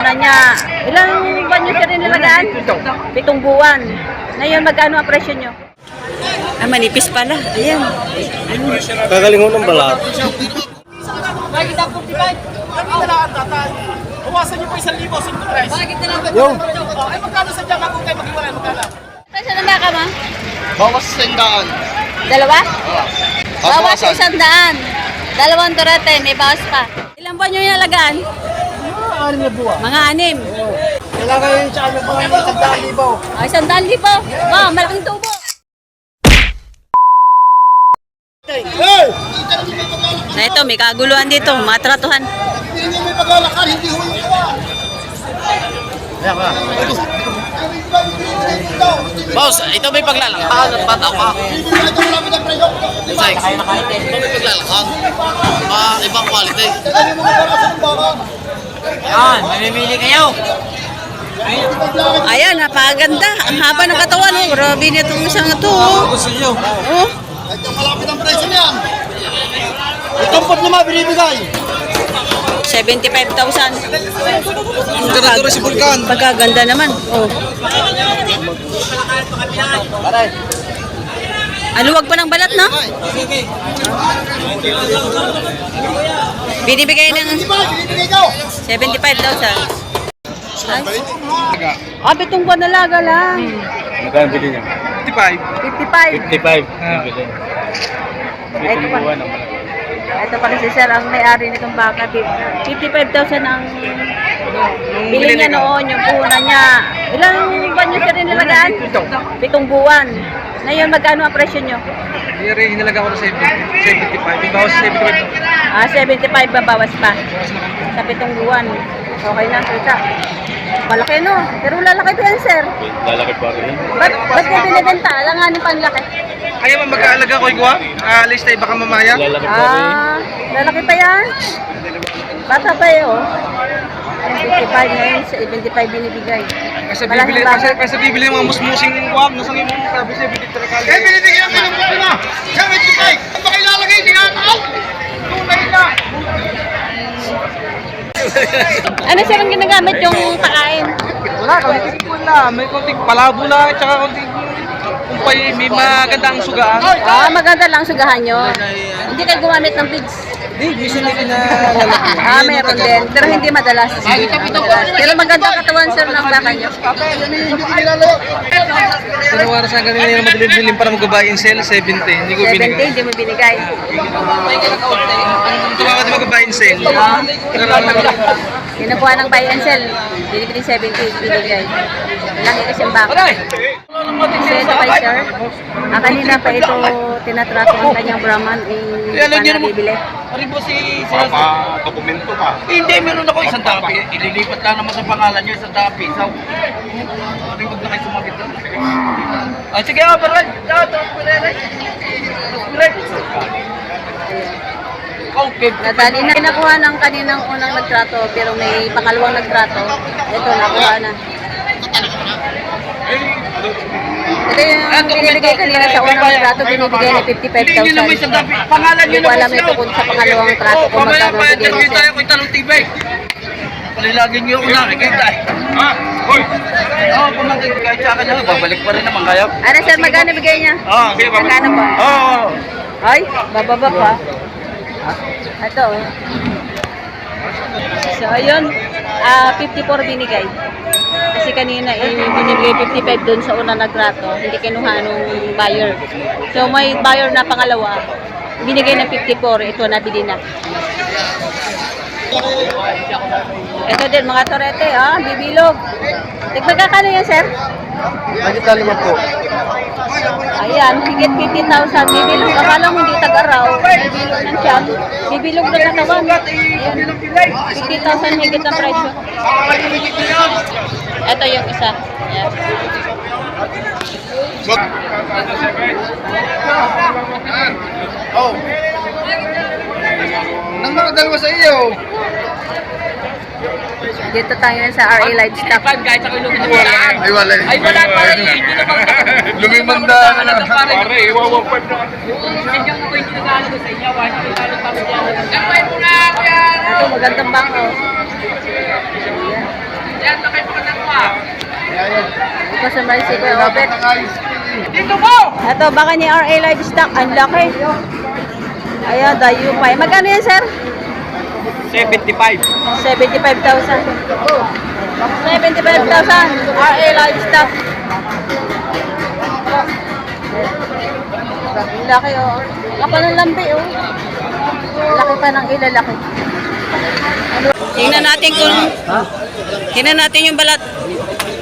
Na niya, ilang buwan nyo siya rin nilagaan? Pitong buwan. Ngayon, magkano ang presyo nyo? Ah, manipis pala. Ayan. Kagalingon ng balat. Bawasan niyo po isang libo, simple price. Yung, Oh, ay magkano sa dyan kung kayo mag-iwalay, magkano? Presyo ng baka bawas sa sendaan. Dalawa? Bawas Bawasan. isang daan. Dalawang turete, may bawas pa. Ilang buwan nyo nilagaan? Ano na buwa? Mga anim. Kailangan yung tsaka ng mga isang daan libo. Oh, isang daan libo. Wow, malaking tubo. Hey! Na ito, may kaguluhan dito, mga tratuhan. Hindi niyo may paglalakad, hindi ho yung iwa. Boss, ito may paglalakad at ang presyo. Say, ito may paglalakad. Mga ibang quality. Kaya mo magbawasan ng baka. Yan, mamimili kayo. Ayan, napakaganda. Ang haba ng katawan, oh. Grabe nitong isang ito, oh. Gusto nyo? Oh, Ito malapit ang presyo niyan. Ikampot naman binibigay. 75,000. Ang ganadura si Vulcan. Pagkaganda naman. Oh. Aluwag pa ng balat, no? Binibigay ng Binibigay ko. 75,000. Ay. Ah, pitong buwan na laga lang. Magkano bili niya? 55. 55. Ito pa. Ito pala si Sir, ang may-ari nitong baka. 55,000 ang bili niya noon, yung puhunan niya. Ilang buwan niyo siya rin nilagaan? Pitong buwan. Ngayon, magkano ang presyo niyo? Yari, hinalaga ko na 70, 75. Yung bawas 75. Ah, 75 babawas pa. Sa pitong buwan. Okay na, kita. Malaki no? Pero lalaki pa yan, sir. Lalaki pa rin. Ba't, ba't kayo binibenta? Alanganin pang laki. Kaya man mag-aalaga ko igwa? Aalis tayo baka mamaya. Lalaki pa rin. Ah, lalaki pa yan. Bata pa yun, oh. 55 ngayon, sa 75 binibigay. Kasi Malaking bibili, bagay. kasi, kasi bibili ng mga musmusing wag, nasang yung mga sabi siya, bibili talaga. Kaya binibigyan ang pinagbuhay na. 75. Ang baka ilalagay, tinataw. Tunay na. Ano sir ang ginagamit yung pakain? Wala, konting ipon na, may konting palabo na, tsaka konting kumpay, may magandang sugaan. Ah, maganda lang sugahan nyo. Hindi kayo gumamit ng pigs. Hindi, minsan hindi na Ah, meron din. Pero hindi madalas. Pero maganda katawan sir ng baka. Hindi nilalagay. Tinawaran sa kanila yung madilim-dilim para mag-buy and sell, 70. Hindi ko 70, binigay. hindi mo binigay. Tumawa mag-buy and sell. Pero Kinukuha ng buy and sell. Binibili 70, binigay. Laki kasi ang baka. Kay sir, ah, kanina pa ito tinatrato ang kanyang Brahman. Eh, Eh, alam niyo paano naman- bibili? Ano po si Papa, dokumento ka? Hindi, meron ako isang tapi. Ililipat lang naman sa pangalan niyo isang tapi. So, ano huwag na kayo sumabit doon? Ah, sige, ah, parang. Ah, tapos ko na. Okay. Nadali na kinakuha ng kaninang unang nagtrato pero may pangalawang nagtrato. Ito, nakuha na. Ito yung binibigay kanina sa unang nagtrato, binibigay na Hindi naman isang 55,000. tapi. Pangalan niyo Hindi ko alam ito kung sa pangalawang trato kung magkano pa interview niya. tayo kung tanong tibay. Palilagin niyo ako nakikita. Ha? Hoy! Oo, kung nakikita sa akin, babalik pa rin naman kayo. Ano sir, magkano bigay niya? Ah, sige, Magkano po? Oo. Ay, bababa pa. Ito. oh. So, ayun. Ah, 54 binigay. Kasi kanina, eh, binibigay 55 doon sa una nagtrato. Hindi kinuha nung buyer. So, may buyer na pangalawa. Binigay ng 54. Ito, nabili na. Ito din, mga torete, ah, bibilog. Tigmagkakano yan, sir? Bakit tali mo po? Ayan, higit 50,000 bibilog. Akala mo hindi tag-araw. Bibilog ng tiyan. Bibilog na katawan. Ayan, 50,000 higit ang presyo. Ito yung isa. Ayan. Oh. Nang mga dalawa sa iyo. Dito tayo sa RA Livestock. Ay, guys, ako yung lumimanda. Ay, wala. Ay, wala pa rin. Hindi na pala. Lumimanda. Pare, iwawag pa na. Sadyang ako hindi nagkakalago sa inyo. Wala na nagkakalago kami dyan. Nakay mo! Ito, magandang bangko. Yan, nakay mo ka na pa. Bukas naman si Kuya Robert. Dito po! Ito, baka ni RA Livestock. Ang laki. Ayan, dayo pa. Magkano yan, sir? 75. 75,000. 75,000. RA Livestock. Laki, oh. Kapal ng lambi, oh. Laki pa ng ilalaki. Tingnan natin kung... Tingnan natin yung balat.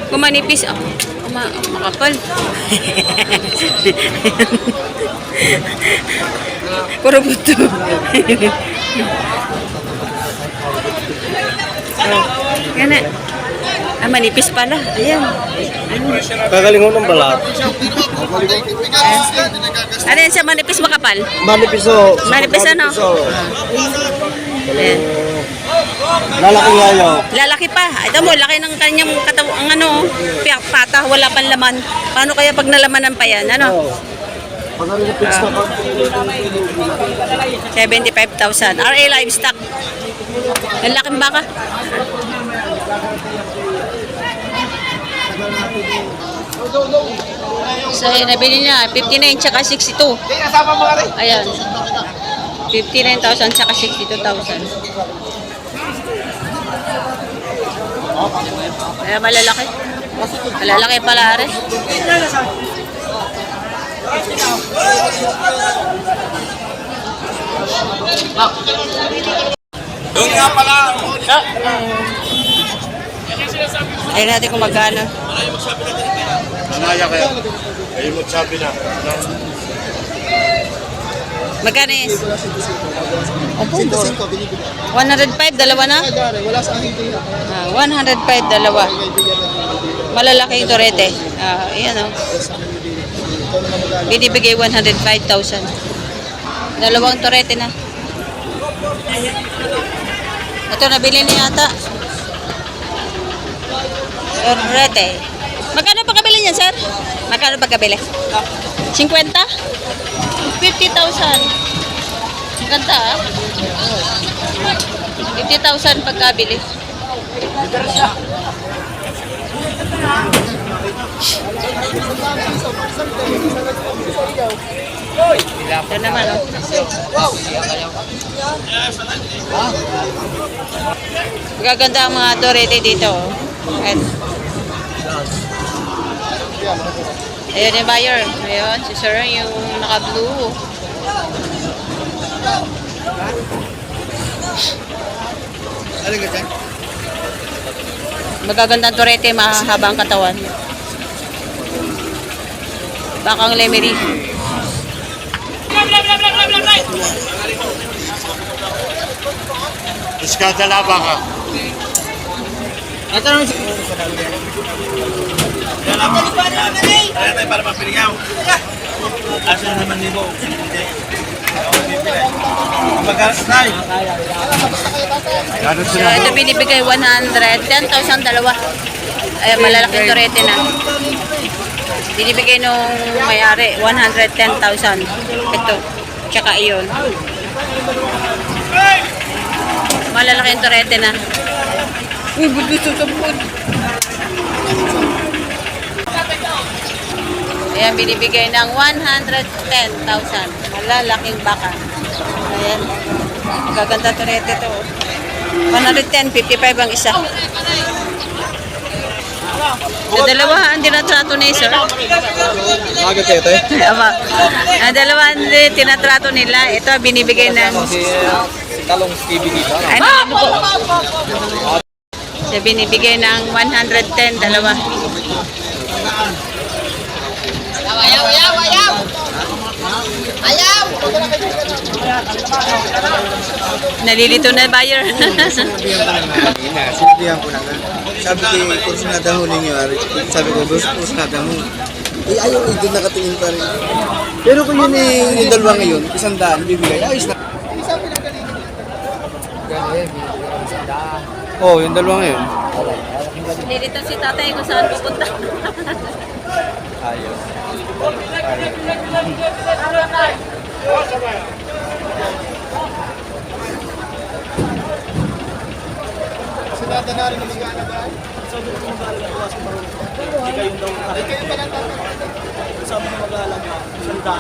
Kung manipis. Oh, ma makapal. Puro buto. oh, yan na. Ah, manipis pala. Ayan. Kagalingon ng balat. Ano yan siya, manipis makapal? Manipiso. Manipis ano? Ayan. Lalaki nga yun. Lalaki pa. Ito mo, laki ng kanyang kataw, ang ano, pata, wala pang laman. Paano kaya pag nalamanan pa yan? Ano? Pag 75,000. RA Livestock. Ang laking baka. So, yun, nabili niya, 59 tsaka 62. Hindi, nasama mo rin. Ayan. 59,000 tsaka 62,000. Kaya malalaki. Malalaki pala rin. Doon nga pala. Ayun natin kung magkano. Anaya kayo. Ayun magsabi na. Magkano is? Opo, 105, dalawa na? Ah, 105, dalawa. Malalaki yung torete. Ah, ayan o. Binibigay 105,000. Dalawang torete na. Ito, nabili niya yata. Torete. Magkano pa kabili niyan, sir? Magkano pa kabili? 50? 50,000. Ganda ah. 50,000 pagkabili. Ito naman oh. Gaganda ang mga dorete dito. oh. Ayan. Ayun yung buyer. Ayun, si Sir yung naka-blue. Dyan? Magagandang turete, mahahaba ang katawan. Bakang lemery. Iskadala ba ka? Kaya tayo para mapiligaw. Asa naman nito? Na eh. Gano'n So, sila? ito binibigay 110,000 dalawa. Ay, malalaking turete na. Binibigay nung may-ari 110,000. Ito. Tsaka iyon. Malalaking turete na. Uy, sabon. Ayan, binibigay ng 110,000. Malalaking baka. Ayan. Gaganda turete to. 110, 55 ang isa. Sa dalawa, ang tinatrato ni sir. Maga kayo tayo? Ama. Ang dalawa ang tinatrato nila, ito binibigay ng... Si Talong TV dito. Ano, ano po? So, binibigay ng 110, dalawa. Ayaw, ayaw, ayaw! Ayaw! Nalilito na buyer. Ina, sinabihan ko na nga. Sabi ko, kung sinada ho ninyo, sabi ko, ko sinada mo. Eh, ayaw, eh, doon nakatingin pa rin. Pero kung yun eh, yung dalawa ngayon, isang daan, bibigay, ayos na. Oo, oh, yung dalawa ngayon. Nalilito si tatay kung saan pupunta. Ayos. Sinada na rin ang magana ba?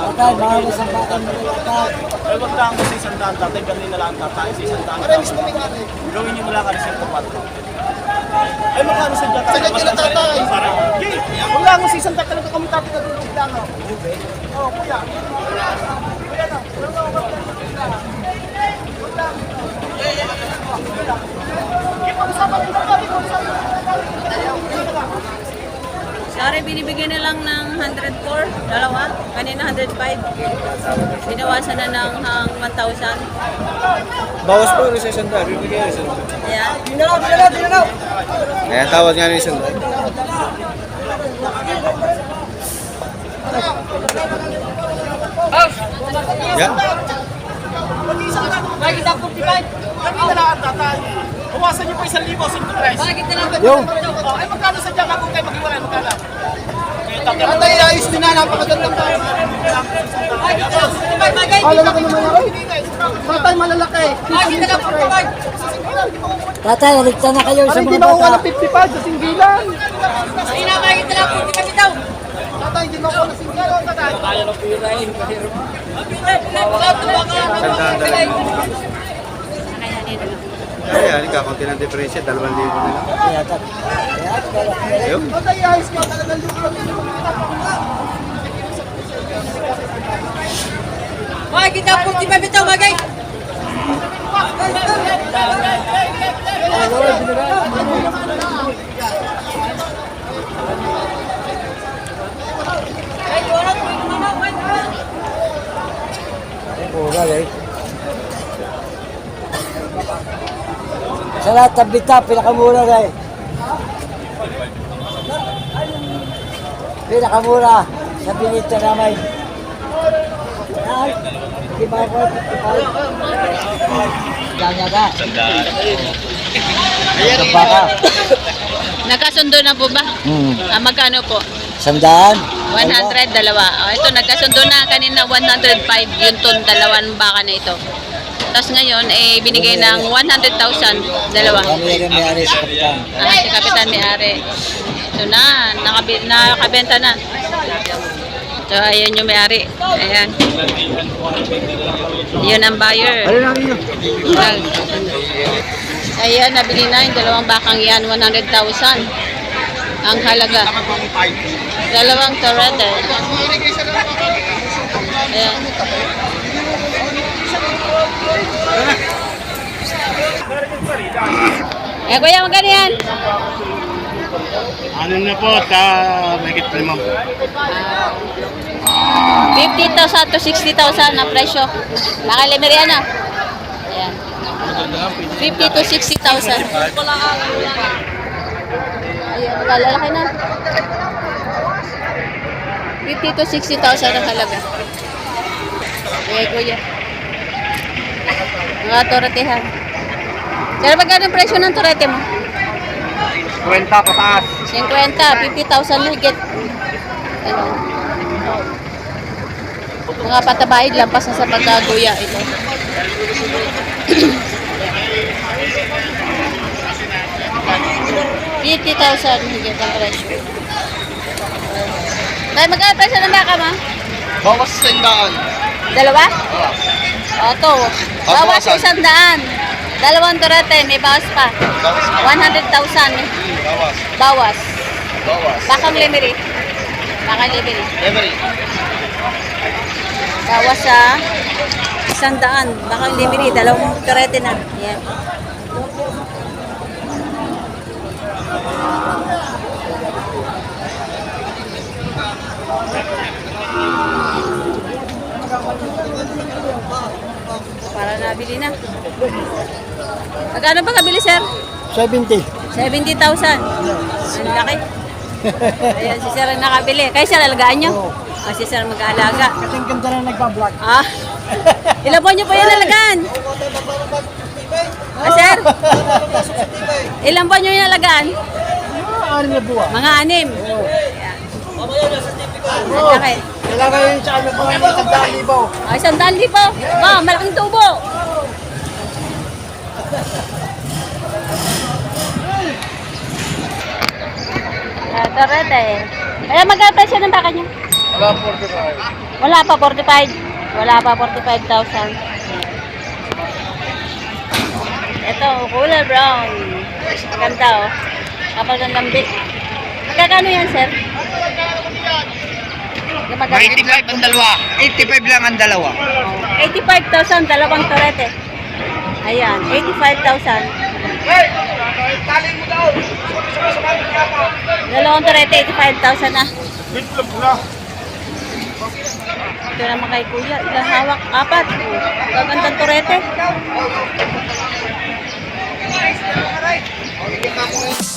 Tatay, mahal sa bakal mo tatay. Ay, wag lang kasi isang daan tatay, ganun na lang tatay sa isang daan. Maraming mo may Gawin niyo mula ka rin sa tapat. Ay, magkano sa dyan? Sa dyan tatay. Okay. Wag lang kasi isang daan talaga kami tatay na tulog lang. oh. Oo, kuya. Kuya na. Wala na, wala na. Wag lang. Okay, pag-usapan mo na, pag-usapan mo na. Sorry, binibigyan na lang ng 104, dalawa. Kanina 105. Binawasan na ng hang 1,000. Bawas po sa isang daan. Bibigyan rin sa isang daan. Ayan. Kaya tawad nga ng isang daan. Yan. Lagi na 45. Kami na lang tatay. Bawasan niyo pa isang libo, simple price. Yung. Oh, ay magkano sa dyan ako kayo mag-iwalay, magkano? Tatay, ayos din na, napakagandang tayo. Kala na ko naman ako. Tatay, malalaki. Tatay, alikta na kayo sa Hindi mga makuha bata. ng 55 sa singgilan. Tatay, hindi makuha ng singgilan, tatay. Isang daan dalawa. Kaya, hindi ka, konti ng diferensya, dalawang libo na lang. Ayun. Tatay, ayos ka, talagang lupa. Hoy, kita 45 ito, bagay. Mura eh. Sa lahat ng bita, pinakamura na eh. Pinakamura sa binita namin. Ay, di ba ako? Ganya ka. Sandaan. baka. Nagkasundo na po ba? Hmm. Ah, magkano po? Sandaan. 100, dalawa. Oh, ito, nagkasundo na kanina 105 yung ton, dalawang baka na ito. Tapos ngayon, eh, binigay ng 100,000, dalawa. Kami rin may-ari sa kapitan. Ah, si Kapitan May-ari. Ito na, nakabi, nakabenta na. So, ayan yung may-ari. Ayan. Yun ang buyer. Ayan, nabili na yung dalawang bakang yan, 100,000. Ang halaga. Dalawang torete. Ayan. Eh, kuya, magkano yan? Ano na po, ta mahigit pa limang. 50,000 to 60,000 na presyo. Nakalimeri na. Ayan. 50 to 60,000. Ayan, lalaki na. 50 to 60,000 ang halaga. Okay, kuya. Mga toretehan. Pero magkano ang presyo ng torete mo? Kwenta pataas. 50, 50,000 na higit. Ano? Mga patabaig, lampas na sa pagkaguya ito. Fifty thousand higit ang presyo. Tay, magkano presyo ng baka ma? Bawas sa indaan. Dalawa? O, to. Bawas bawasan. isang daan. Dalawang turete, may bawas pa. Bawas 100,000 Bawas. bawas. Bawas. Bakang limery. Bakang limery. Memory. Bawas sa isang daan. Bakang limery. Dalawang turete na. Yan. Para nabili na. Magkano ba kabili, sir? 70. 70,000. Ang laki. Ayan, si sir ang nakabili. Kaya sir, alagaan nyo? O, si sir mag-aalaga. Kasing ganda na nagbablog. Ah, ilan po nyo po yung alagaan? Ah, sir? Ilan po nyo yung alagaan? Ano na buwa? Mga anim. Ayan. Ang laki. Kailangan yun sa ano po, isang daan libo. Ah, isang daan libo. Ba, malaking tubo. Ah, Torete. Kaya magkano presyo ng baka niya? Wala 45. Wala pa, 45. Wala pa, 45,000. Ito, kulay brown. Maganda, oh. Kapal ng lambi. Magkano yan, sir? Maganda. 85 ang dalawa. 85 lang ang dalawa. 85,000, dalawang torete. Ayan, 85,000. Dalawang turete, 85,000 na. Ito naman kay kuya, ilang hawak? Apat. Gagandang turete. Thank you.